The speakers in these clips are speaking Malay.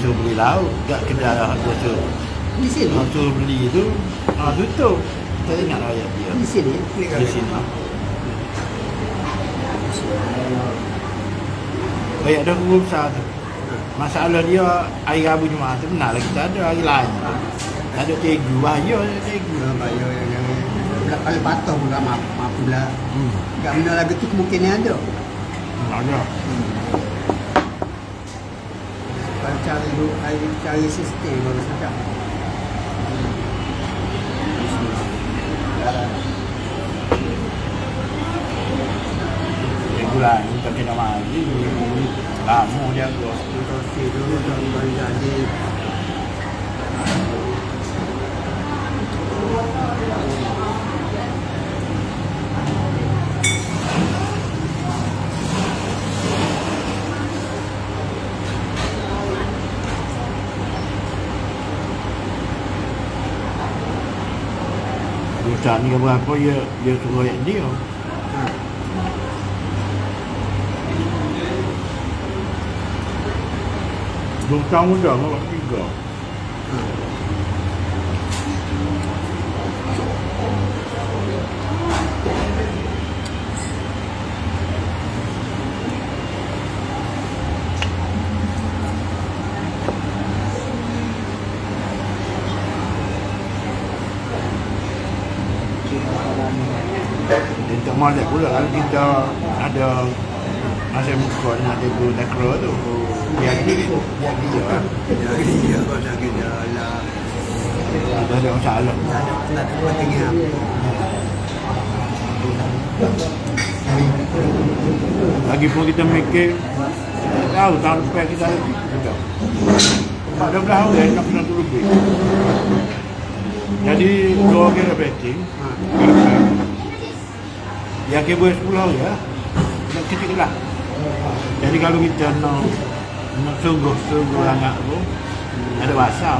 Suruh beli lauk kat kedai harga suruh Di sini. Orang suruh beli tu ha, tutup. Tak ingat ayat dia. Di sini. di sini. Baik ada guru besar tu. Masalah dia hari Rabu Jumaat tu benar lah kita ada hari lain. Tu. Tak ada tegu, bahaya tegu Gula bayar yang yang Budak kali patah pula maaf, pula. Hmm, Tak benda lagi tu kemungkinan ada. ada. Kalau cari dulu, cari, sistem baru sedap. Tegu lain tak kena mari Lama dia tu Roti dulu dan baru jadi. Ustaz ni berapa dia dia suruh ayat dia Ha. Dua tahun bawa tiga Ha. Dia tak molek pula kalau kita ada masa muka dengan dia tu nekro tu. Dia dia. Dia dia. Dia pada kita lah. Kita ada masalah. Tak ada tak ada buat tengah. lagi pun kita mikir tak tahu tahun depan kita ada. Tak ada belah orang nak kena tu lebih jadi dua kira betting Yang 10 hari ya? Nak kecil lah. Jadi kalau kita nak nak sungguh-sungguh sangat tu ada bahasa.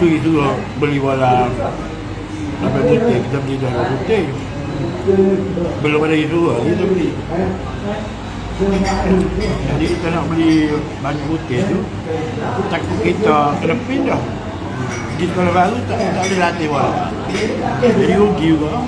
Tu itu beli wala apa putih kita beli darah putih belum ada itu kita beli jadi kita nak beli banyak putih tu takut kita kena pindah. Di sekolah baru tak, tak boleh latih wala jadi rugi juga.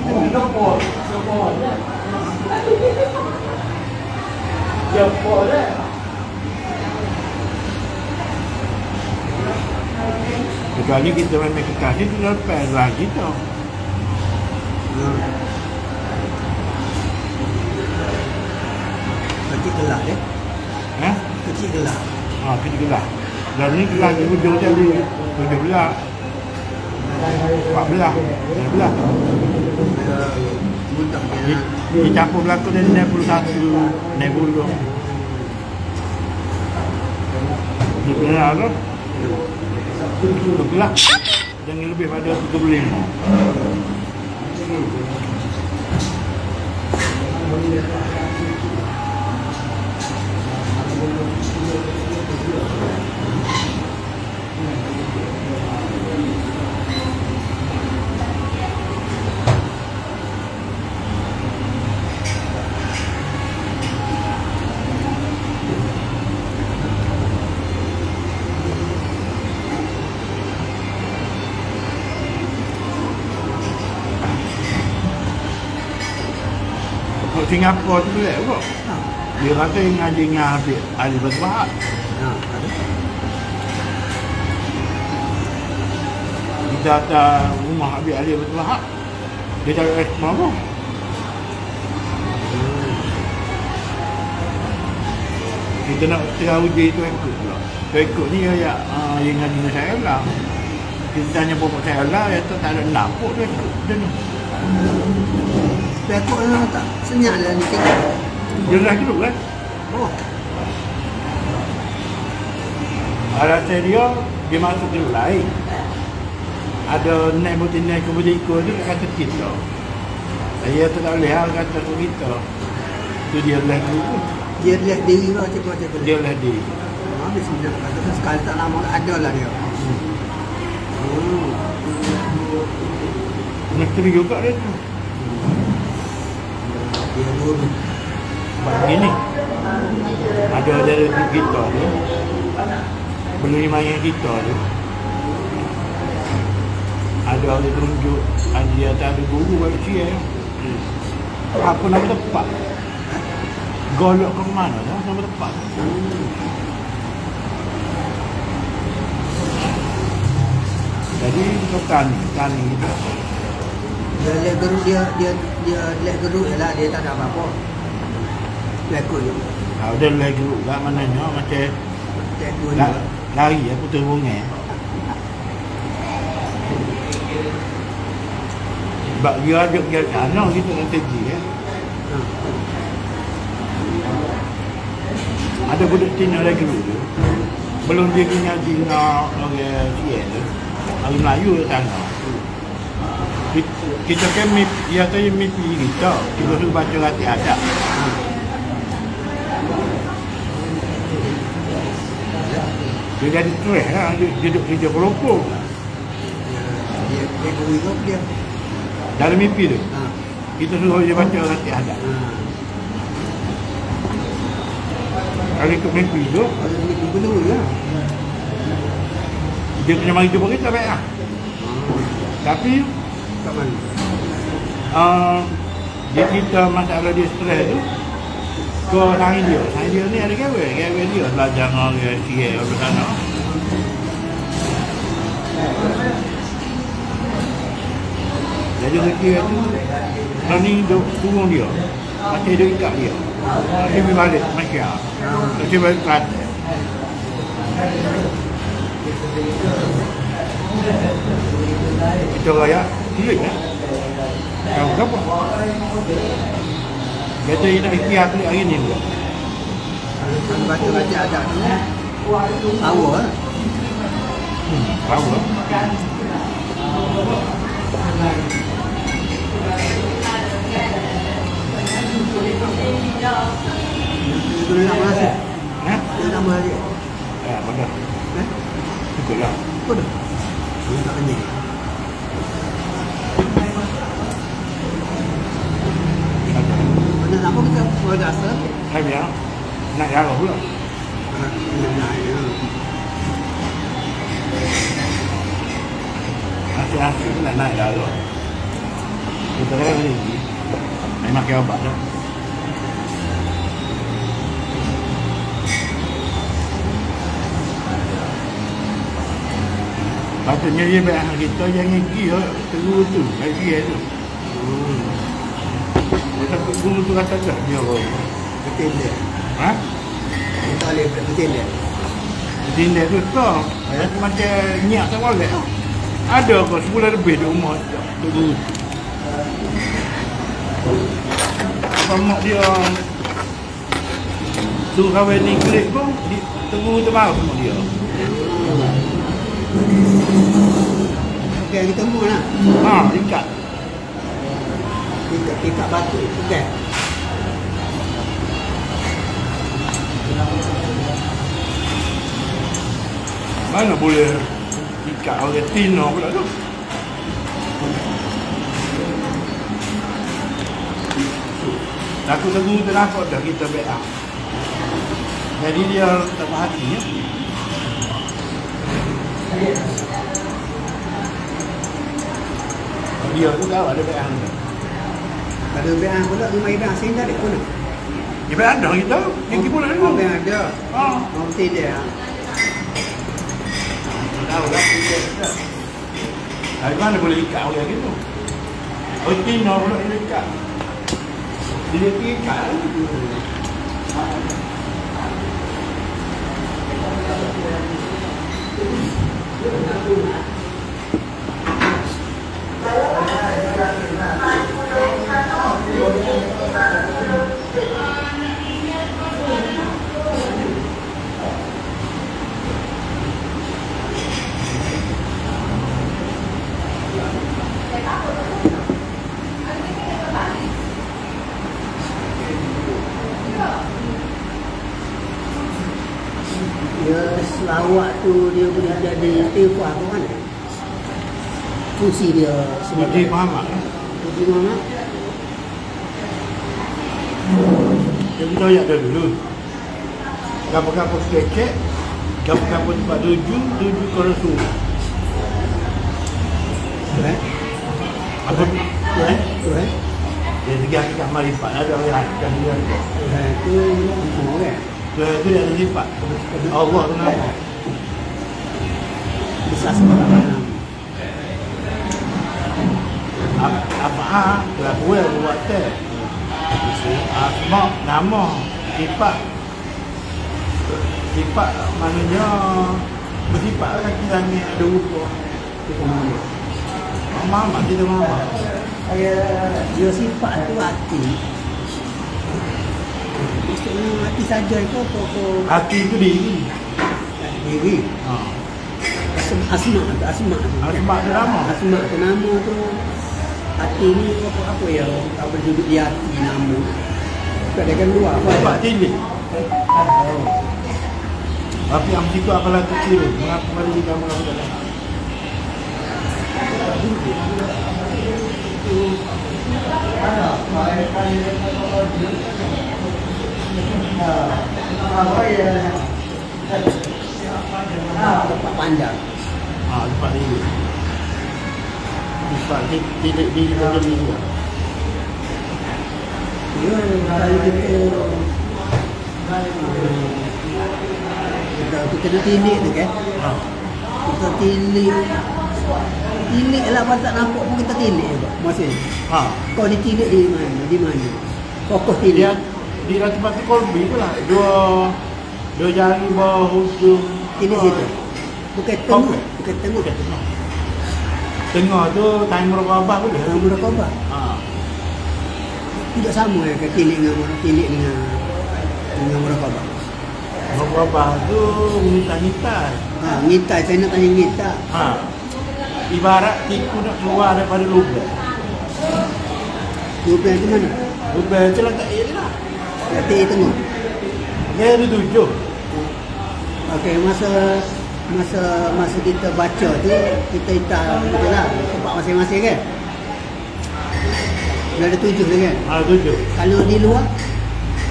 Kecuali kita main make kasih tu lepas lagi tu Kecil kelah dia. eh Kecil kelah. ha kita gelah dan ni gelah di hujung tadi tujuh belah empat belah lima belah dia. dicampur berlaku dari 61 nebulum di belah tu. Bergelah jangan lebih pada 35 Kalau Singapura tu boleh kok Ha. dia kata yang ngaji dengan Habib Ali Berbahak Ha. ada. kita atas rumah Habib Ali Berbahak dia cari respon apa kita nak tengah uji tu ikut pula tu ikut ni ya uh, yang ngaji dengan saya lah kita tanya pokok saya lah ya tu tak ada nampak dia dia ni Pekok dia tak senyap dia ni tengok. dia dah hidup kan Oh. Alasan dia dia masuk ke lain. Ada naik putih naik ke berdiko tu dia kata kita. Saya tu tak boleh hal kata tu kita. Tu dia lah tu. Dia lihat diri lah cakap cakap. Dia lah dia. Ha, dia senyap. Kata sekali tak lama ada lah dia. Hmm. Misteri juga dia tu. Dia dua ni. Begini. Ada dari kita tu. Beli main kita tu. Ada orang tunjuk. Ada dia tak ada guru balik sini. Apa nama tempat? Golok ke mana tu? Nama tempat. Jadi kita tani, tani kita. Dia lek geruk dia dia dia lek geruk lah dia tak ada apa-apa. Lekut je. Ha, dia lagi juga mananya macam Lekut je. la, lari ya putus bunga. Sebab dia ada dia sana kita nak terji ya. Ha. Ada budak Cina lagi dulu. Belum dia kena Cina orang tu. Orang Melayu ke sana. Kita, kan mimpi, tu yang mimpi kita. Kita suruh baca hati adab. Dia jadi stres lah. Dia, duduk kerja kelompok. Dia dia. Dalam mimpi tu. Ha. Kita suruh dia baca hati adab. Ha. Kalau ikut mimpi tu, Kalau lah. dia kena mari jumpa kita baik lah. Tapi, Kat mana? Uh, dia cerita masalah dia stres tu, ke saing dia. Saing dia ni ada gawe. Gawe dia belajar dengan orang siya orang sana. Jadi dia tu, kalau ni duk turun dia. Macam dia ikat dia. Dia pergi balik Malaysia. Dia balik Kelantan. Kita raya sulit kan? Kau berapa? Kata dia nak ikhtiar klik hari ni juga. Kalau kalau baca baca adab tu power lah. Hmm, tahu lah. Dia guna nama nasi. Ha? Dia nama dia. Ya, benar. Eh? Cukup lah. Apa dah? Dia tak kenal. Mana nama kita buat dasar? Saya biar nak jaga pula. Ha, dia nak ya. Hati-hati tu nak naik jaga. Kita kan ni. Main makan obat dah. Patutnya dia baik kita jangan pergi oh, terus tu, lagi tu. Hmm. Dia takut guru tu kata dah dia orang. Betul dia. Ha? Dia tak boleh betul dia. Tindak tu tak. Eh? Macam nyak tak boleh. Ada kau sebulan lebih di rumah tu guru. Apa mak dia suruh kahwin ni klik pun tunggu tu mahu sama dia. Okey, kita mula lah. Ha, ikat. Ikat, ikat batu. Okey. Mana boleh ikat orang Tino pula tu. Aku tunggu tu nampak dah kita berak. Jadi dia tak hati ya. Dia tu tahu ada berak tu. Ada beang pula, rumah beang sini tak ada pun. Dia berak dah kita. Yang kita pula Oh, tu. beang ada. Ha. Oh, betul dia. Tahu lah. Dari mana boleh ikat orang gitu? Oh, Tino pula dia ikat. Dia ikat. Dia selawat tu dia boleh jadi tu kan. Fungsi dia sebagai Muhammad. Nabi Muhammad. Dia kita ayat dah dulu. Kapal-kapal kecek, kapal-kapal tempat tuju, tuju ke Rasul. Eh? Apa? Eh? Eh? Dari segi hakikat marifat, ada orang yang hakikat dia. Eh, itu apa dia ada sifat. Allah tu nama. Bisa sebenarnya. Apa- Apa ah? Kelakuan yang buat teh. Asma, nama, sifat. Sifat maknanya bersifat lah kaki langit ada rupa. Kita? Mama, kita mama. Dia sifat tu hati. Maksudnya hati saja itu apa apa Hati itu diri. diri. Ha. Asma asma asma. Asma nama. Asma nama tu hati ni apa apa ya tak berduduk di hati nama. Kadang-kadang luar apa cilik. Oh. Tapi yang situ apalah kecil. Mengapa pada jika mengapa dalam. Tempat pandang. Ha, sifat tilik diri dan diri juga. Ya, kalau kita kita kita nak tilik tu kan. Ha. Kita tilik Tilik lah kalau tak nampak pun kita tilik juga Masih Ha. Kau ditilik di mana? Di mana? Fokus Dia tilik di dalam tempat tu kolbi tu lah. Dua dua jari bawah hujung. Tilik situ Bukan tengah. Bukan tengah tengah. Tu time merokabah boleh. Dalam muraqabah Ha. Tidak sama ya ke tilik dengan Tilik dengan Dengan muraqabah Merokabah tu ngitai-ngitai. Ha, ngitai, saya nak tanya ngitai Ha. Ibarat tiku nak keluar daripada lubang. Lubang tu mana? Lubang tu letak air dia lah. Tilik tengah Dia ada tujuh. Okey, masa masa masa kita baca tu kita hitam betul lah tempat masing-masing kan. Dia ada tujuh dia kan. Ha, tujuh. Kalau di luar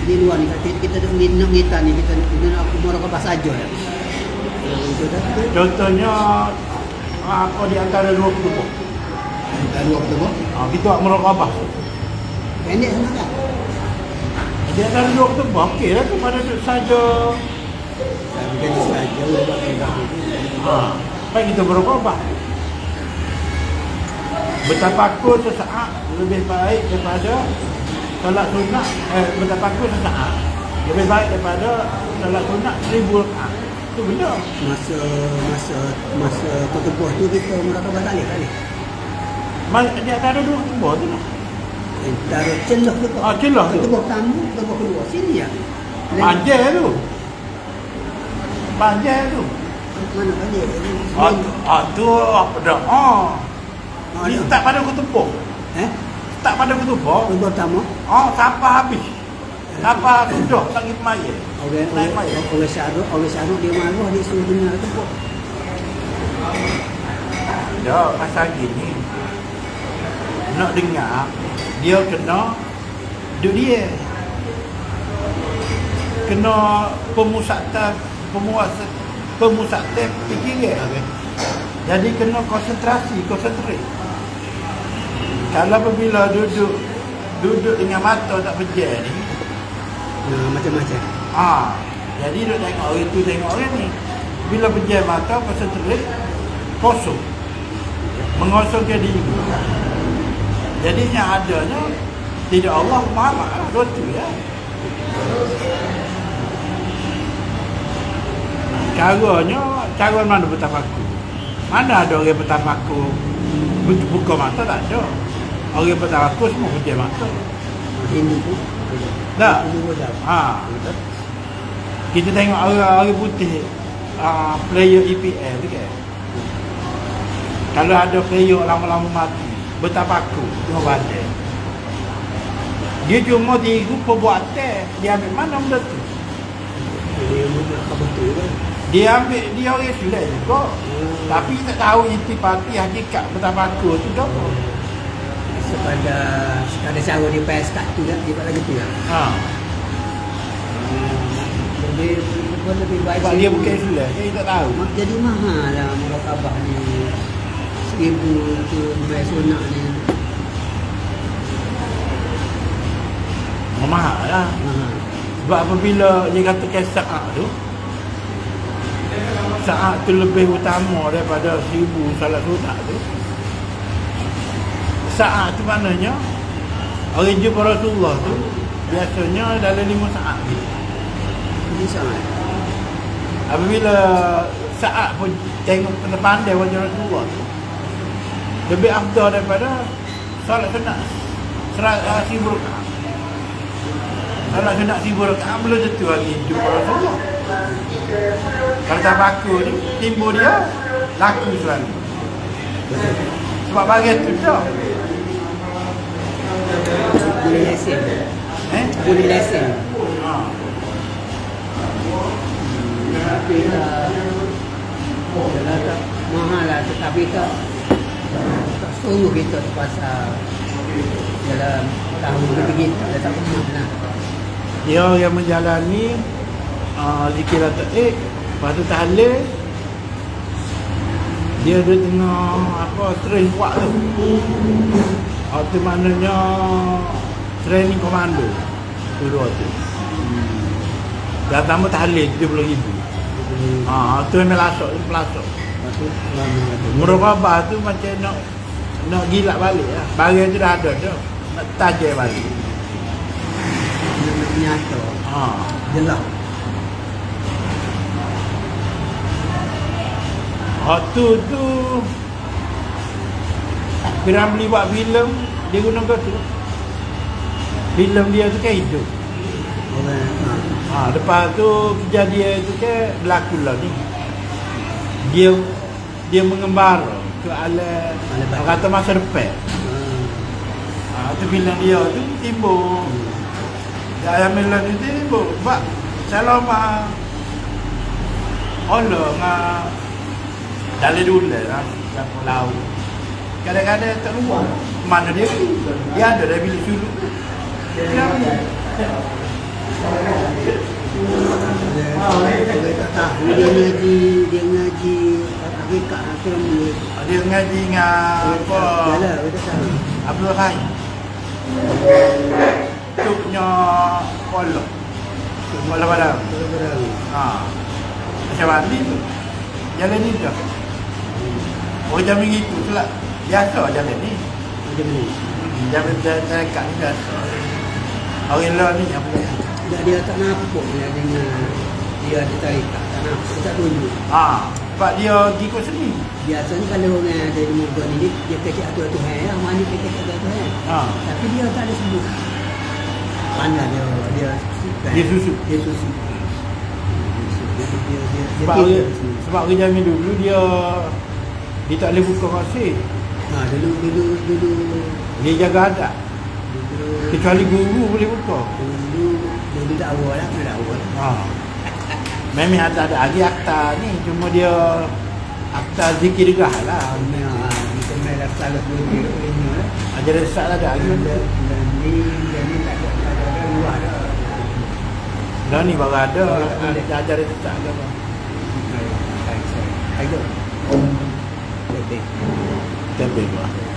di luar ni kita kita nak nak kita ni kita kita nak umur apa saja dah. Dah tu. Contohnya apa di antara dua kelompok. Kita dua tak? Ha, kita buat merokabah. Pendek sangat kan? Di antara dua kelompok, okey lah tu saja. Tapi kan saja buat kita. Ha, baik kita merokabah. Bertapakur sesaat lebih baik daripada salat sunat eh bertapakur sesaat lebih baik daripada salat sunat seribu rakaat. Itu benar. Masa masa masa ketepuh tu kita merasa balik kali. Mas, di antara dua kelompok tu lah. Antara celah tu. Ah, celah tu. Ketepuh tamu, ketepuh kedua. Sini ya. Panjang tu. Panjang tu. Mana balik? Ah, tu- ah, tu apa dah? Ah. Ah, Ni ada. start pada kutubuk. Eh? Start pada kutubuk. Kedua tamu. Ah, sampai habis. Sampai sudah tak pergi mayat. Orang Tak orang mayat. orang syaruk, orang syaruk dia marah dia suruh dengar tepuk. Dah pasal gini. Nak dengar dia kena duduk dia. Kena pemusatan pemuasa pemusatan fikir dia. Jadi kena konsentrasi, konsentrate. Kalau apabila duduk duduk dengan mata tak pejam ni, Nah, macam-macam. ah, jadi duduk tengok orang tu tengok orang ni. Bila pejam mata konsentrate kosong. Mengosongkan diri. Jadi yang adanya tidak Allah Muhammad lah, dua tu ya. Caranya, cara mana bertafakur? Mana ada orang bertafakur bu- buka mata tak ada. Orang bertafakur semua pejam mata. Ini pun. Tak? Ha. Kita tengok orang-orang putih uh, player EPL tu kan. Kalau ada player lama-lama mati, bertapaku, cuma badan. Dia cuma tiru perbuatan, dia ambil mana benda tu. Yang pun nak betul kan. Dia ambil dia orang Islam juga. Tapi tak tahu intipati hakikat betapa aku tu dah. Sepada sekadar cara dia pakai skat tu kan, dia buat lagu tu kan. Ha. Lebih, pun lebih baik. Sebab dia bukan Islam, dia tak tahu. Jadi mahal lah murakabah ni. Seribu tu bayar sunat ni. Mahal lah. Mahal. Sebab apabila dia katakan saat tu Saat tu lebih utama daripada seribu salat sunat tu. Saat tu maknanya Orang jumpa Rasulullah tu Biasanya dalam lima saat. Gitu Ini sangat. Apabila saat pun tengok pandai wajah Rasulullah tu Lebih afdal daripada Salat sunat Serat uh, seribu rakaat. Salat sunat seribu rakaat belum tentu lagi jumpa Rasulullah Kalau tak baku ni Timbul dia Laku selalu Sebab bagian tu dah Boleh lesen. Eh? Boleh lesen. Ha. Tapi tak tak mahal lah tetapi tak tak suruh kita pasal dalam tahun tak ada tak pernah lah. Dia yang menjalani uh, Zikir Taib Lepas tu tahlil Dia ada tengah Apa Train kuat tu. Uh, tu maknanya Training komando. Tu dua tu. Dah tambah tahlil 70 ribu. Ah, tu yang melasok tu pelasok. Lepas tu. Murabah macam nak Nak gilak balik lah. Barang tu dah ada tu. Nak tajai balik. Nyata Ah. jelas. Waktu tu Kira beli buat filem Dia guna tu Filem dia tu kan hidup. Ha. Lepas tu kejadian tu kan berlaku lah ni. Dia Dia mengembara ke alam Alam Orang kata masa depan. Ha. Tu filem dia tu timbul. Ya, yang filem tu timbul. Sebab Selama Allah ngah Dalam dulu lah Yang pulau Kadang-kadang tak luar Mana dia Dia ada dah bilik sulu Dia Dia ngaji dia ngaji hakikat apa yang dia Dia ngaji dengan apa. Abdul Cuknya Kuala Kuala Padang Barang-barang. Ha. Macam mandi tu. Jalan ni dah. Orang jam minggu tu lah. Biasa jalan ni. Macam ni. Jalan jalan jalan kat ni biasa. Orang lain ni apa dia? Tak dia tak nampak dia dengan dia ada tarikat tak nampak dia tak tunjuk. Ha. Sebab dia pergi kot seni. Biasanya kalau orang ada di muka ni dia- dia kecek atur tu hai lah, mana kecek atur tu hai. Ha. Tapi dia tak ada sebut. Mana dia dia Dia susu. Dia susu. Dia dia dia dia Sebab dia orang, sebab orang jamin dulu dia dia tak boleh buka kasih. Ha dulu dulu dulu Dia jaga adat. dulu Kecuali guru boleh buka. dulu dulu tak awal lah, kena tak awal. Ha. Memang ada ada lagi akta ni. Cuma dia akta zikir gah lah. Ha, kita main dah dulu ini lah. Ajaran sesat lah ada lagi. Dan ni dan ni tak ada tak ada ada luar dah. Dah ni baru ada. Ada ajaran sesat ke apa. Ayo. Lebih. Tembel lah.